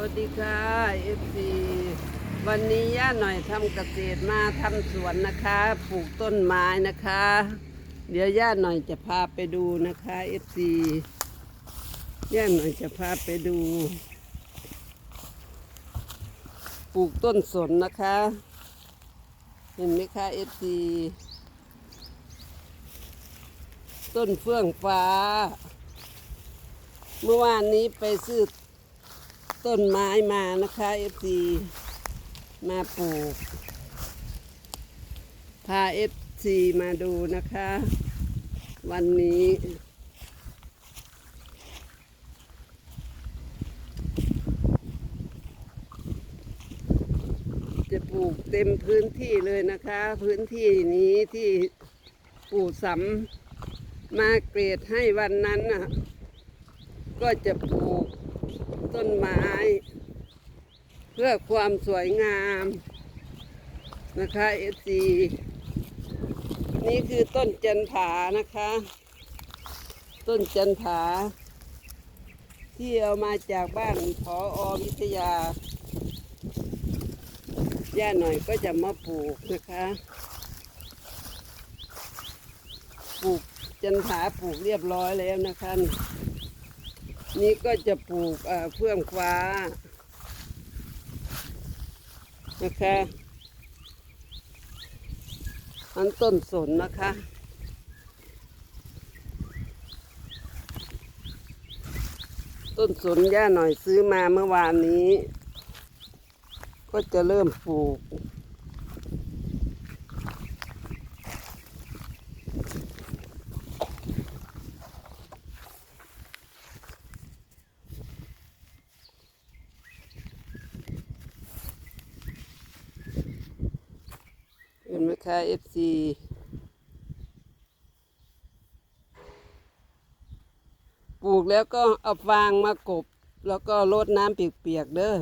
วัสดีค่ะเอฟซีวันนี้ย่าหน่อยทำเกษตรมาทำสวนนะคะ ปลูกต้นไม้นะคะ เดี๋ยวย่าหน่อยจะพาไปดูนะคะเอฟซีย่าหน่อยจะพาไปดู ปลูกต้นสนนะคะ เห็นไหมคะเอฟซีต้นเฟื่องฟ้า เมื่อวานนี้ไปซื้อ ต้นไม้มานะคะเอฟซีมาปลูก พาเอฟซีมาดูนะคะ วันนี้ จะปลูกเต็มพื้นที่เลยนะคะ พื้นที่นี้ที่ปู่สำมาเกรดให้วันนั้นน่ะ ก็จะปลูก ต้นไม้ เพื่อความสวยงามนะคะเอซีนี่คือต้นจันผานะคะ ต้นจันผา ที่เอามาจากบ้านพออวิทยา ย่าหน่อยก็จะมาปลูกนะคะปลูกจันผาปลูกเรียบร้อยแล้วนะคะ นี่ก็จะปลูกเอ่อเฟื่องฟ้านะคะอันต้นสนนะคะ ต้นสนย่าหน่อยซื้อมาเมื่อวานนี้ ก็จะเริ่มปลูก เห็นไหมคะเอฟซีปลูกแล้วก็เอาฟางมากบ แล้วก็รดน้ำเปียกๆเด้อ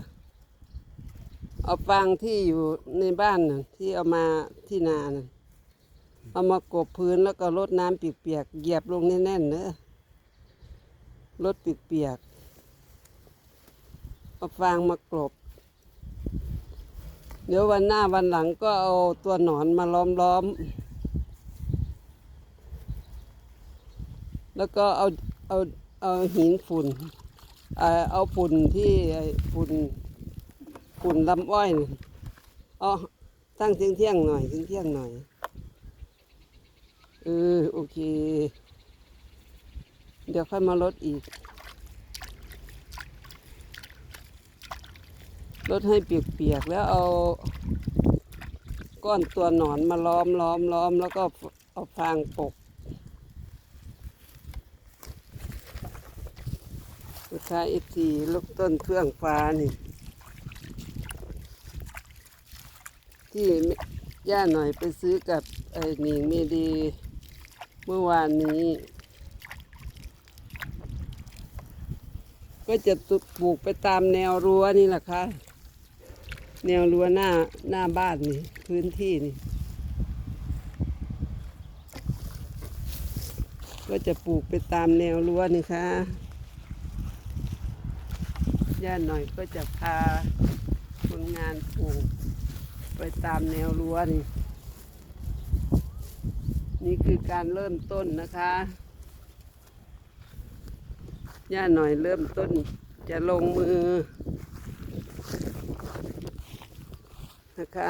เอาฟางที่อยู่ในบ้านน่ะที่เอามาที่นาน่ะเอามากบพื้นแล้วก็รดน้ำเปียกๆเหยียบลงแน่นๆเด้อรดเปียกๆเอาฟางมากรบ เดี๋ยววันหน้าวันหลังก็เอาตัวหนอนมาล้อมล้อมๆแล้วก็เอาเอาเอาหินฝุ่นเออเอาฝุ่นที่ฝุ่นฝุ่นลำอ้อยเอาตั้งเที่ยงเที่ยงหน่อยเที่ยงเที่ยงหน่อย เออโอเค เดี๋ยวค่อยมาลดอีก ลดให้เปียกๆแล้วเอา ก้อนตัวหนอนมาล้อมล้อมล้อมแล้วก็เอาฟางปกลูกค้าอฟซีลูกต้นเฟื่องฟ้านี่ ที่ย่าหน่อยไปซื้อกับไอ้หนิงเมดีเมื่อวานนี้ ก็จะปลูกไปตามแนวรั้วนี่แหละค่ะ แนวรั้วหน้าหน้าบ้านนี่ พื้นที่นี่ ก็จะปลูกไปตามแนวรั้วนี่ค่ะย่าหน่อยก็จะพาคนงานปลูกไปตามแนวรั้วนี่ นี่คือการเริ่มต้นนะคะย่าหน่อยเริ่มต้นจะลงมือ นะคะ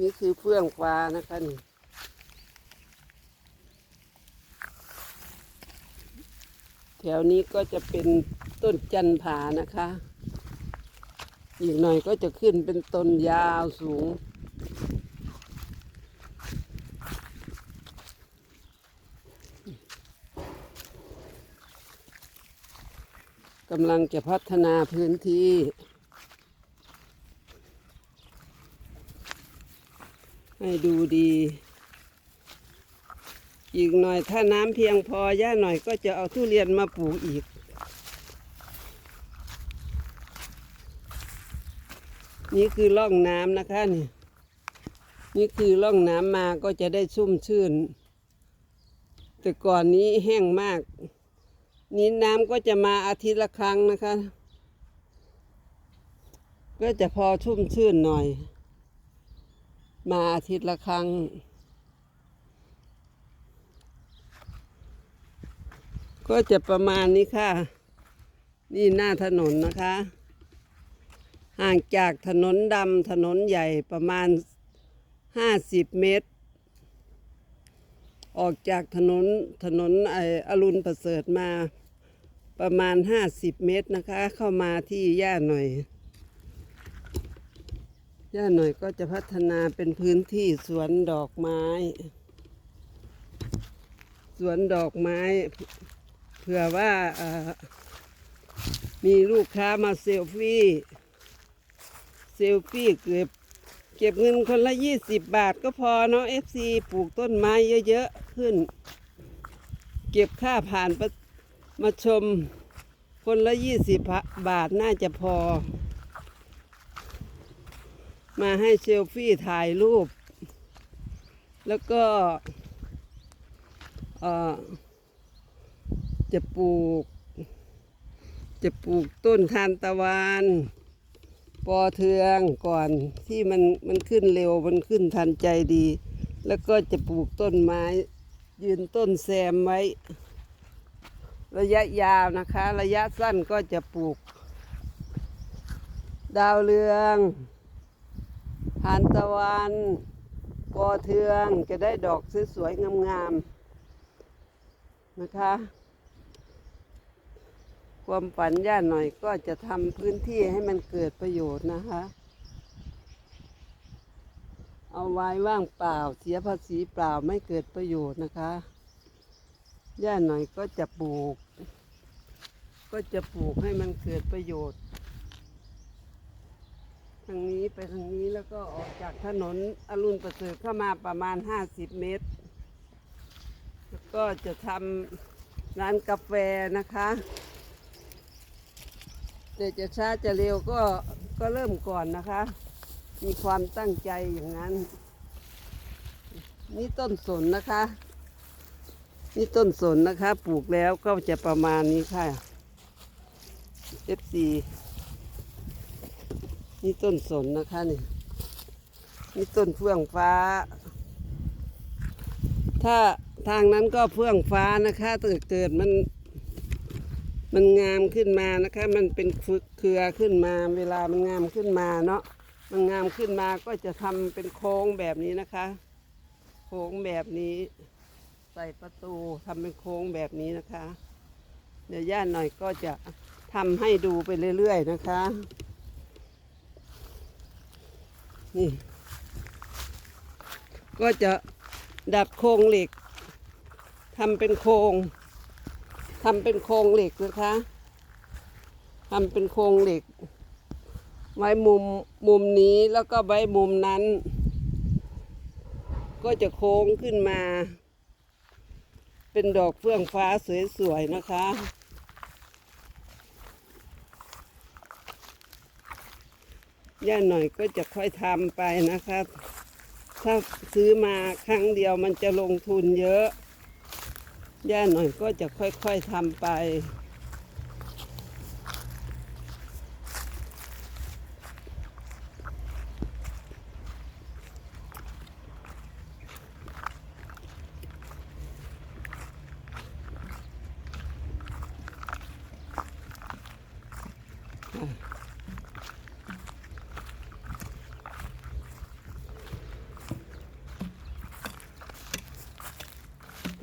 นี่คือเฟื่องฟ้านะคะนี่แถวนี้ก็จะเป็นต้นจันผานะคะ อีกหน่อยก็จะขึ้นเป็นต้นยาวสูง กำลังจะพัฒนาพื้นที่ ให้ดูดี อีกหน่อยถ้าน้ำเพียงพอย่าหน่อยก็จะเอาทุเรียนมาปลูกอีก นี่คือร่องน้ำนะคะนี่นี่คือร่องน้ำมาก็จะได้ชุ่มชื่น แต่ก่อนนี้แห้งมาก นี้น้ำก็จะมาอาทิตย์ละครั้งนะคะ ก็จะพอชุ่มชื่นหน่อย มาอาทิตย์ละครั้ง ก็จะประมาณนี้ค่ะ นี่หน้าถนนนะคะ ห่างจากถนนดำถนนใหญ่ประมาณห้าสิบเมตร ออกจากถนนถนนไออรุณประเสริฐมาประมาณห้าสิบเมตรนะคะ เข้ามาที่ย่าหน่อย ย่าหน่อยก็จะพัฒนาเป็นพื้นที่สวนดอกไม้ สวนดอกไม้ เผื่อว่ามีลูกค้ามาเซลฟี่ ลฟี่เก็บเก็บเงินคนละยี่สิบบาทก็พอเนาะเอฟซีปลูกต้นไม้เยอะๆขึ้น เก็บค่าผ่านมาชมคนละยี่สิบบาทน่าจะพอ มาให้เซลฟี่ถ่ายรูป แล้วก็จะปลูก จะปลูกต้นทานตะวัน ปอเทืองก่อนที่มันมันขึ้นเร็วมันขึ้นทันใจดี แล้วก็จะปลูกต้นไม้ ยืนต้นแซมไว้ ระยะยาวนะคะ ระยะสั้นก็จะปลูก ดาวเรืองทานตะวันปอเทืองจะได้ดอกสวยๆงามๆนะคะ ความฝันย่าหน่อยก็จะทำพื้นที่ให้มันเกิดประโยชน์นะคะ เอาไว้ว่างเปล่าเสียภาษีเปล่าไม่เกิดประโยชน์นะคะ ย่าหน่อยก็จะปลูก ก็จะปลูกให้มันเกิดประโยชน์ ทางนี้ไปทางนี้แล้วก็ออกจากถนนอรุณประเสริฐเข้ามาประมาณห้าสิบเมตร แล้วก็จะทำร้านกาแฟนะคะ แต่จะช้าจะเร็วก็ก็เริ่มก่อนนะคะ มีความตั้งใจอย่างนั้น นี่ต้นสนนะคะ นี่ต้นสนนะคะ ปลูกแล้วก็จะประมาณนี้ค่ะ F4 นี่ต้นสนนะคะนี่นี่ต้นเฟื่องฟ้า ถ้าทางนั้นก็เฟื่องฟ้านะคะถ้าเกิดมัน มันงามขึ้นมานะคะ มันเป็นฝึกเครือขึ้นมา เวลามันงามขึ้นมาเนาะมันงามขึ้นมาก็จะทำเป็นโค้งแบบนี้นะคะ โค้งแบบนี้ ใส่ประตูทำเป็นโค้งแบบนี้นะคะ เดี๋ยวย่าหน่อยก็จะทำให้ดูไปเรื่อยๆนะคะ นี่ ก็จะดัดโครงเหล็กทำเป็นโครง ทำเป็นโครงเหล็กนะคะทำเป็นโครงเหล็ก ไว้มุมมุมนี้แล้วก็ไว้มุมนั้น ก็จะโค้งขึ้นมา เป็นดอกเฟื่องฟ้าสวยๆนะคะย่าหน่อยก็จะค่อยทำไปนะคะถ้าซื้อมาครั้งเดียวมันจะลงทุนเยอะ ย่าหน่อยก็จะค่อยๆทำไป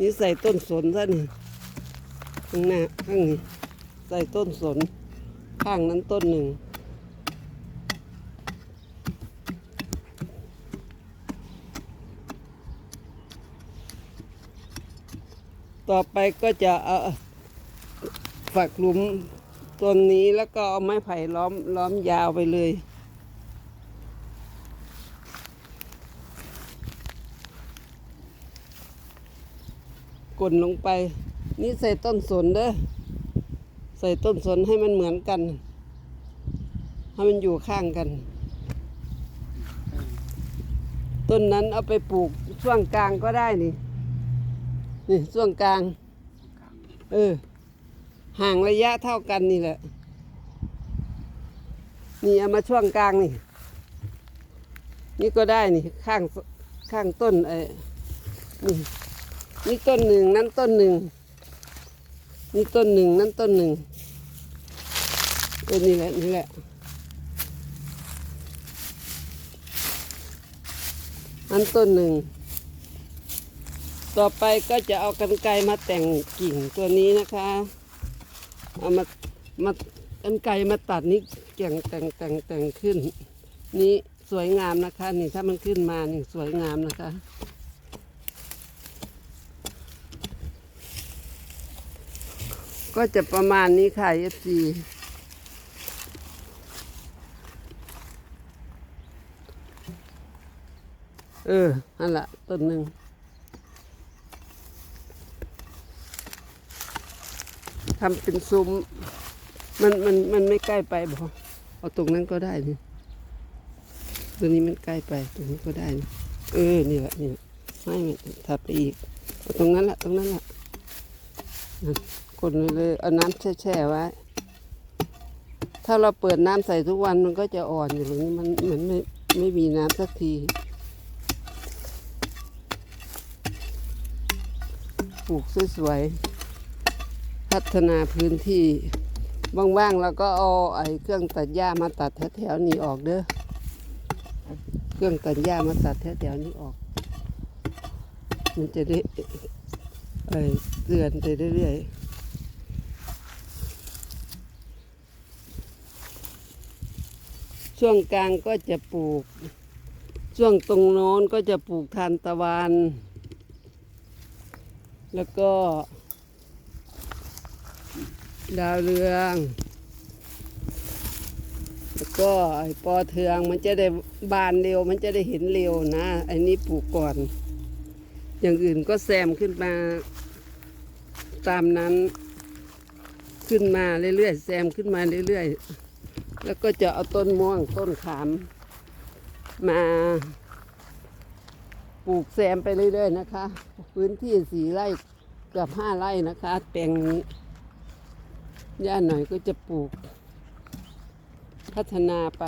นี่ใส่ต้นสนซะนี่ข้างหน้าข้างนี้ใส่ต้นสน ข้างนั้นต้นหนึ่งต่อไปก็จะเอาฝักหลุมต้นนี้แล้วก็เอาไม้ไผ่ล้อมล้อมยาวไปเลย กดลงไป นี่ใส่ต้นสนเด้อใส่ต้นสนให้มันเหมือนกัน ให้มันอยู่ข้างกัน ต้นนั้นเอาไปปลูกช่วงกลางก็ได้นี่ นี่ช่วงกลาง เออ ห่างระยะเท่ากันนี่แหละ นี่เอามาช่วงกลางนี่ นี่ก็ได้นี่ข้างข้างต้นไอ้นี่ นี่ต้นหนึ่งนั่นต้นหนึ่งนี่ต้นหนึ่งนั่นต้นหนึ่งเออนี่แหละนี่แหละ อันต้นหนึ่ง ต่อไปก็จะเอากันไกมาแต่งกิ่งตัวนี้นะคะ เอามามากันไกมาตัดนี่เก่งแต่งแต่งแต่งขึ้น นี่สวยงามนะคะ นี่ถ้ามันขึ้นมานี่สวยงามนะคะ ก็จะประมาณนี้ค่ะ FC เออ นั่นแหละต้นหนึ่งทำเป็นซุ้ม มันมันมันไม่ใกล้ไปบอเอาตรงนั้นก็ได้นี่ตัวนี้มันใกล้ไป ตรงนี้ก็ได้นี่เออ นี่แหละนี่แหละไม่ไม่ถัดไปอีกเอาตรงนั้นแหละตรงนั้นแหละ นั่นกดไว้เลยเอาน้ำแช่ๆไว้ ถ้าเราเปิดน้ำใส่ทุกวันมันก็จะอ่อนอยู่ตรงนี้มันเหมือนไม่ไม่มีน้ำสักทีปลูกสวยๆพัฒนาพื้นที่ว่างๆแล้วก็เอาไอ้เครื่องตัดหญ้ามาตัดแถวๆนี้ออกเด้อเครื่องตัดหญ้ามาตัดแถวๆนี้ออก มันจะได้ ไอ้เตือนไปเรื่อยๆช่วงกลางก็จะปลูก ช่วงตรงโน้นก็จะปลูกทานตะวัน แล้วก็ ดาวเรือง แล้วก็ไอปอเทืองมันจะได้บานเร็ว มันจะได้เห็นเร็วนะไอ้นี่ปลูกก่อน อย่างอื่นก็แซมขึ้นมา ตามนั้น ขึ้นมาเรื่อยๆแซมขึ้นมาเรื่อยๆ แล้วก็จะเอาต้นม่วงต้นขาม มาปลูกแซมไปเรื่อย ๆ นะคะ พื้นที่สี่ไร่เกือบห้าไร่นะคะแปลงนี้ย่าหน่อยก็จะปลูก พัฒนาไป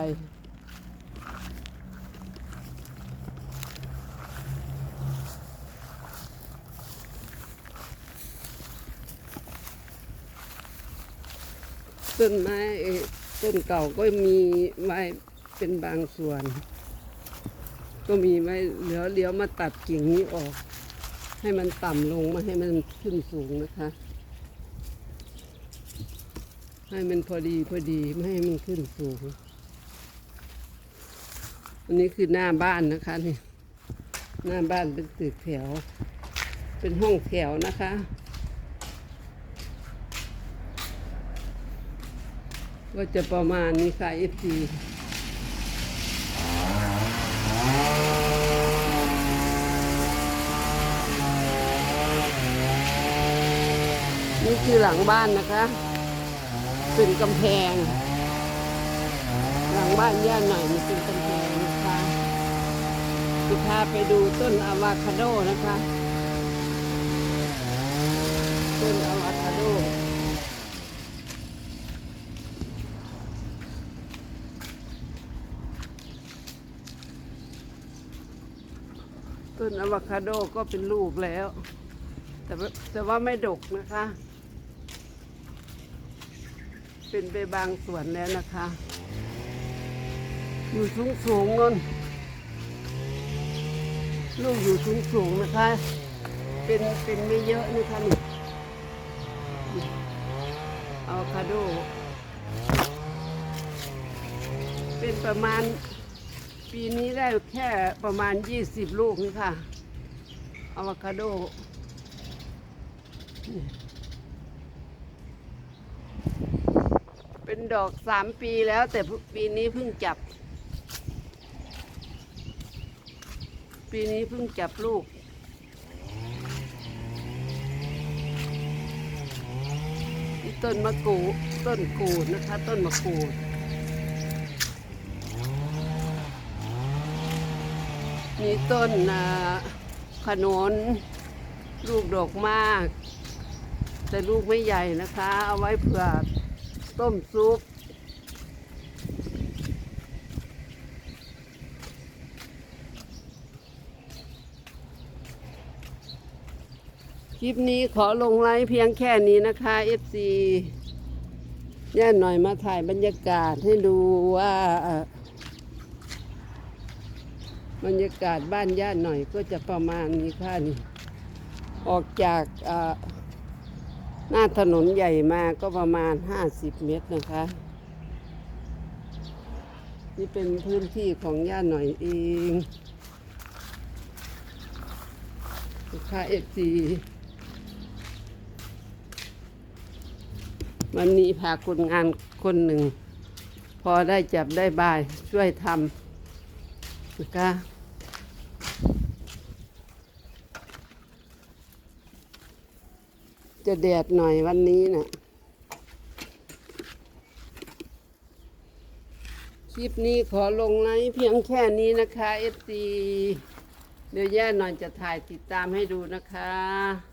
ต้นไม้ต้นเก่าก็มีไว้เป็นบางส่วน ก็มีไว้เหลือเลี้ยวมาตัดกิ่งนี้ออก ให้มันต่ำลงไมาให้มันขึ้นสูงนะคะ ให้มันพอดีพอดีไม่ให้มันขึ้นสูง อันนี้คือหน้าบ้านนะคะนี่หน้าบ้านเป็นตึกแถว เป็นห้องแถวนะคะ ก็จะประมาณนี้ค่ะ FT นี่คือหลังบ้านนะคะ เป็นกำแพง หลังบ้านย่าหน่อยมันเป็นกำแพงนะคะจะพาไปดูต้นอะวาคาโดนะคะ ต้นอะวาคาโด ต้นอะวาคาโดก็เป็นลูกแล้ว แต่ว่าแต่ว่าไม่ดกนะคะ เป็นไปบางส่วนแล้วนะคะ อยู่สูงสูงๆนนลูกอยู่สูงสูงๆนะคะ เป็นเป็นไม่เยอะนะคะนี่อะวคาโด เป็นประมาณ ปีนี้ได้แค่ประมาณ 20 ลูกนี่ค่ะอะวคาโดเป็นดอกสามปีแล้วแต่ปีนี้เพิ่งจับ ปีนี้เพิ่งจับลูก ต้นมะกรูดต้นกูดนะคะ ต้นมะกรูด มีต้นอ่าขนุนลูกดอกมาก แต่ลูกไม่ใหญ่นะคะ เอาไว้เผื่อต้มซุป คลิปนี้ขอลงไลฟ์เพียงแค่นี้นะคะ FC ย่หน่อยมาถ่ายบรรยากาศให้ดูว่า บรรยากาศบ้านย่าหน่อยก็จะประมาณนี้ค่ะนี่ออกจากหน้าถนนใหญ่มาก็ประมาณ 50 เมตรนะคะ นี่เป็นพื้นที่ของย่าหน่อยเองลูกค้าเอฟซีวันนี้พาคนงานคนหนึ่ง พอได้จับได้บายช่วยทำนะคะ จะแดดหน่อยวันนี้นะ่ะ คลิปนี้ขอลงไลฟ์เพียงแค่นี้นะคะเอสตีเดี๋ยวแย่หน่อยจะถ่ายติดตามให้ดูนะคะ